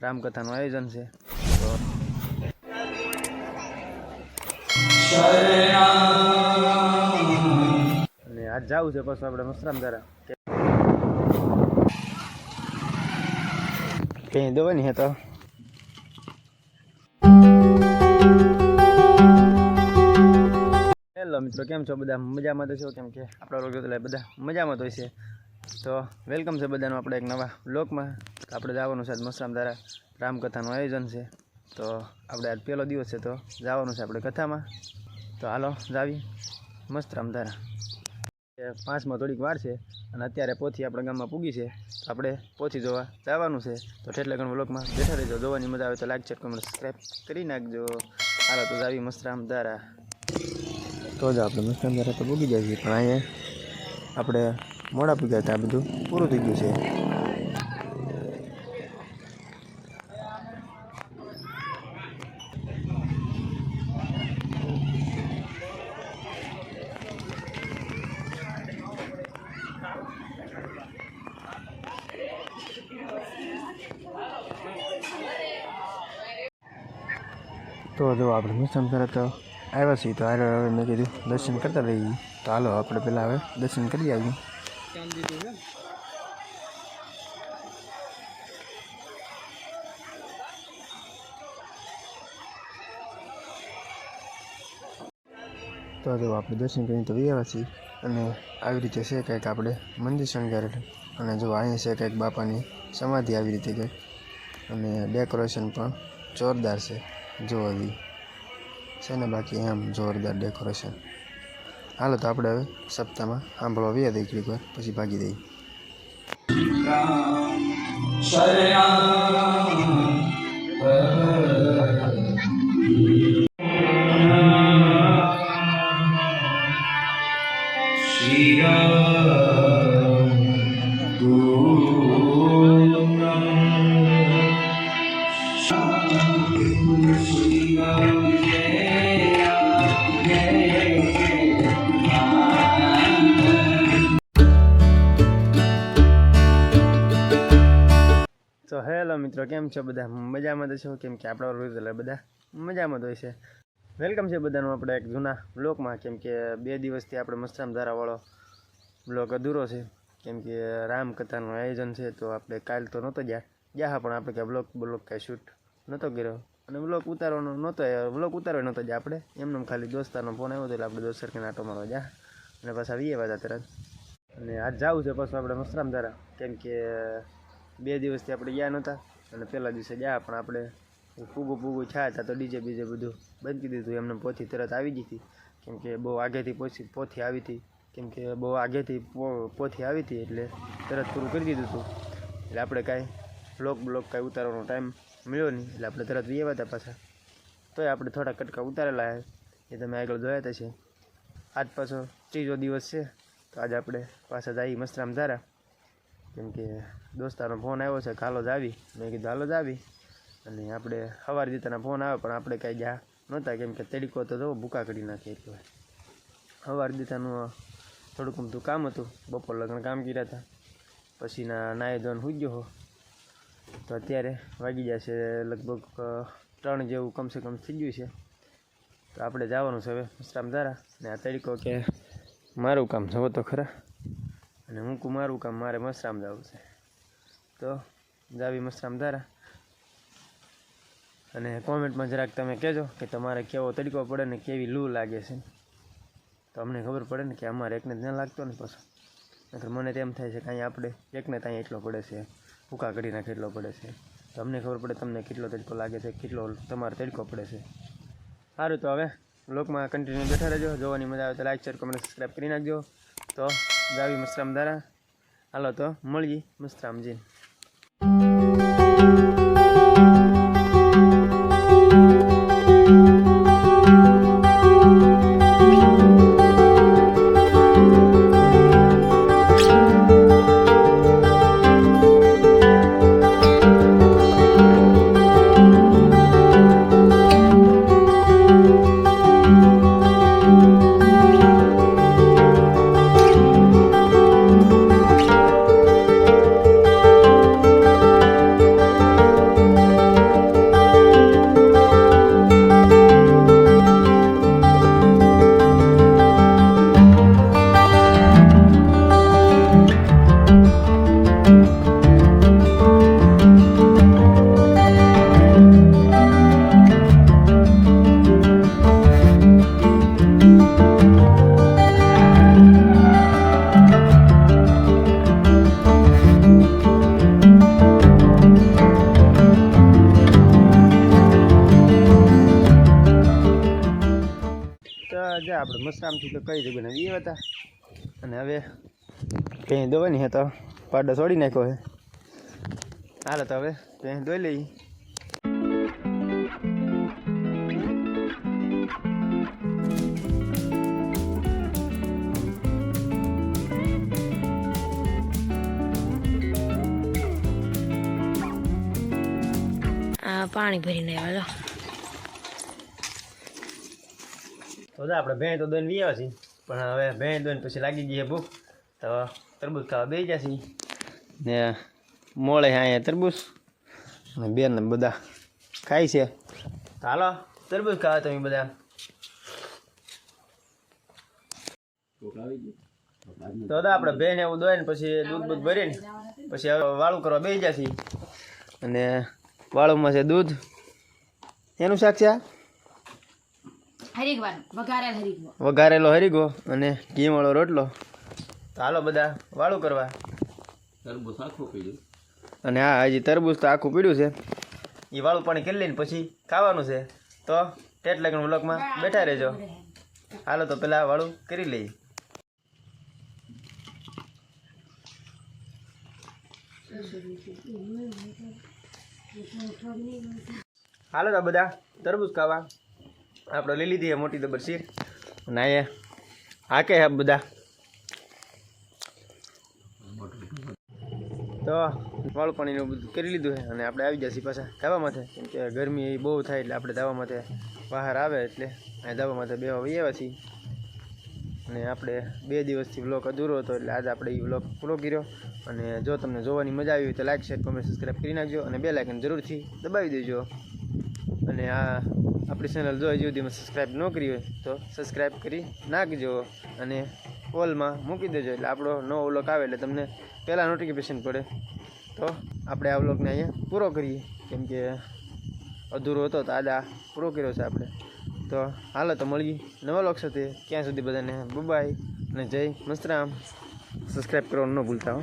રામકથાનું આયોજન છે. અને આજ જવું છે પછી આપણે મસરામ દ્વારા. કઈ દવાની હે તો? હેલો મિત્રો, કેમ છો બધા? મજામાં તો છો? કેમ કે આપણા રોગ બધા મજામાં તો છે. તો વેલકમ છે બધાનું આપણે એક નવા બ્લોગમાં આપણે જવાનું છે આજ મસરામ દ્વારા રામકથાનું આયોજન છે. તો આપણે આજ પહેલો દિવસ છે, તો જવાનું છે આપણે કથામાં. તો હાલો, જાવી. મસ્ત રામધારા પાંચમાં થોડીક વાર છે, અને અત્યારે પોથી આપણા ગામમાં પૂગી છે. તો આપણે પોથી જોવા જવાનું છે. તો ઠેટલે ઘણ બ્લોકમાં બેઠા રહેજો. જોવાની મજા આવે તો લાઈક ચેટ કમેન્ટ સબસ્ક્રાઈબ કરી નાખજો. હાલો, તો જાવી મસ્ત રામધારા તો જ આપણે મસ્ત રામધારા તો પૂગી જાય છે, પણ અહીંયા આપણે મોડા પૂગ્યા હતા બધું પૂરું થઈ ગયું છે. તો જો આપણે મુશન કર્યા તો આવ્યા છીએ તો હારે હવે મેં કીધું દર્શન કરતા રહીએ. તો હાલો આપણે પહેલાં હવે દર્શન કરી આવીએ. તો જો આપણે દર્શન કરીને તો આવ્યા છીએ અને આવી રીતે છે કંઈક આપણે મંદિર શણગારેલું અને જો અહીંયા છે કંઈક બાપાની સમાધિ આવી રીતે કંઈક. અને ડેકોરેશન પણ જોરદાર છે. જો દઈએ છે ને બાકી આમ જોરદાર ડેકોરેશન હાલો તો આપણે હવે સપ્તાહમાં સાંભળવા વ્યા દઈએ કેટલીક વાર પછી ભાગી દઈએ. મિત્રો, કેમ છો બધા? મજામાં તો છો? કેમ કે આપણા રોજ એટલે બધા મજામાં જ હોય છે. વેલકમ છે બધાનું આપણે એક જૂના બ્લોકમાં કેમ કે બે દિવસથી આપણે મસ્તરામ ધારાવાળો બ્લોક અધૂરો છે. કેમ કે રામકથાનું આયોજન છે, તો આપણે કાલ તો નહોતો ગયા. ગયા પણ આપણે કે બ્લોક બ્લોક કાંઈ શૂટ નહોતો કર્યો. અને બ્લોક ઉતારવાનો નહોતો બ્લોક ઉતારવા નહોતો ગયા આપણે. એમને ખાલી દોસ્તારનો ફોન આવ્યો હતો એટલે આપણે દોસ્તર કે નાટો મારવા જા અને પાછા વીએ વાતા તરત. અને આજ જવું છે પાછું આપણે મસ્તરામ ધારા. કેમ કે બે દિવસથી આપણે ગયા નહોતા. અને પહેલા દિવસે ગયા પણ આપણે ફૂગો ફૂગો છાયા હતા તો ડીજે બીજે બધું બંધ કરી દીધું. એમને પોથી તરત આવી ગઈ હતી. કેમ કે બહુ આગેથી પોથી પોથી આવી હતી. કેમ કે બહુ આગેથી પોથી આવી હતી એટલે તરત પૂરું કરી દીધું હતું. એટલે આપણે કાંઈ બ્લોક બ્લોક કાંઈ ઉતારવાનો ટાઈમ મળ્યો નહીં. એટલે આપણે તરત વી હતા પાછા. તોય આપણે થોડા કટકા ઉતારેલા એ તમે આગળ જોયા હતા છે આજ પાછો ત્રીજો દિવસ છે. તો આજે આપણે પાછા જઈએ મસ્તરામ ધારા. કેમ કે દોસ્તારનો ફોન આવ્યો છે, કાલો જ આવી. મેં કીધું, હાલો જ આવી. અને આપણે સવાર દીતાના ફોન આવે પણ આપણે કાંઈ ગયા નહોતા, કેમ કે તડીકો તો જો ભૂકા કરી નાખીએ એટલે. સવાર દીતાનું થોડુંક અમથું કામ હતું, બપોર લગ્ન કામ કર્યા હતા. પછીના નાય ધોન હુઈ ગયો તો અત્યારે વાગી જશે લગભગ ત્રણ જેવું કમસે કમ થઈ ગયું છે. તો આપણે જવાનું છે હવે વિશ્રામ ધારા ને આ તરીકો કે મારું કામ જવો તો ખરા. અને હું કુમારું કામ મારે મસરામ જવું છે. તો જાવી મસરામ ધારા. અને કોમેન્ટમાં જરાક તમે કહેજો કે તમારે કેવો તડકો પડે ને કેવી લૂ લાગે છે. તો અમને ખબર પડે ને કે અમારે એકને જ ન લાગતો ને પાછો. નકર મને તેમ થાય છે કે અહીંયા આપણે એકને ત્યાં એટલો પડે છે. ભૂકા કરી નાખે એટલો પડે છે. તો અમને ખબર પડે તમને કેટલો તડકો લાગે છે, કેટલો તમારે તડકો પડે છે. સારું તો હવે. લોકમાં કન્ટિન્યુ બેઠા રહેજો. જોવાની મજા આવે તો લાઈક શેર કમેન્ટ સબસ્ક્રાઈબ કરી નાખજો. તો જાવી મસ્તરામ દ્વારા હાલો તો મળીએ મસ્તરામજી મસ્તરામથી તો કઈ રીતે બનાવી એ હતા. અને હવે કંઈ દોવાની હે તો પાડો છોડી નાખ્યો હે હાલો તો હવે કંઈ દોઈ લઈ પાણી ભરીને આવ્યા તો જા, આપણે ભેં તો દોઈને આવ્યા છીએ પણ હવે ભેં દોઈને પછી લાગી ગઈ ભૂખ. તો તરબૂચ ખાવા બેસી જશે ને મોળે અહીંયા તરબૂચ. અને બેન બધા ખાય છે. હાલો, તરબૂચ ખાવા તમે બધા. તો દા આપણે બેન એવું દોઈને પછી દૂધ બૂધ ભરીને પછી હવે વાળું કરવા બેસી જશે અને વાળુમાં છે દૂધ. એનું શાક છે આ? વઘારેલ હરીગો અને ઘીવાળો રોટલો. તો હાલો બધા વાળું કરવા. અને હા હજી તરબૂચ તો આખું પીડ્યું છે. એ વાળું પાણી કરી લઈને પછી ખાવાનું છે? તો ટેટ લગ્ન બ્લોકમાં બેઠા રહેજો. હાલો તો પેલા વાળું કરી લઈએ. હાલો તો બધા તરબૂચ ખાવા. આપણે લઈ લીધી મોટી દબર છે અને અહીંયા હાકે હે બધા? તો વાળું પાણીનું બધું કરી લીધું છે અને આપણે આવી જશે પાછા ધાબા માથે કેમ કે ગરમી એ બહુ થાય એટલે આપણે ધાબા માથે બહાર આવે એટલે અહીંયા ધાબા માથે બેવા આવ્યા છીએ. અને આપણે બે દિવસથી વ્લોગ અધૂરો હતો એટલે આજે આપણે એ વ્લોગ પૂરો કર્યો. અને જો તમને જોવાની મજા આવી હોય તો લાઈક શેર કોમેન્ટ સબસ્ક્રાઈબ કરી નાખજો અને બે લાઇકન જરૂરથી દબાવી દેજો. અને આ આપણી ચેનલ જો હજી સુધીમાં સબસ્ક્રાઈબ ન કરી હોય, તો સબસ્ક્રાઈબ કરી નાખજો અને ઓલમાં મૂકી દેજો. એટલે આપણો નવો વ્લોગ આવે એટલે તમને પહેલાં નોટિફિકેશન પડે. તો આપણે આ વ્લોગને અહીંયા પૂરો કરીએ. કેમ કે અધૂરો હતો, તો આજે પૂરો કર્યો છે આપણે. તો હાલો, તો મળી નવા લોક સાથે. ક્યાં સુધી બધાને બાય અને જય મસ્તરામ સબસ્ક્રાઈબ કરવાનું ન ભૂલતા હો.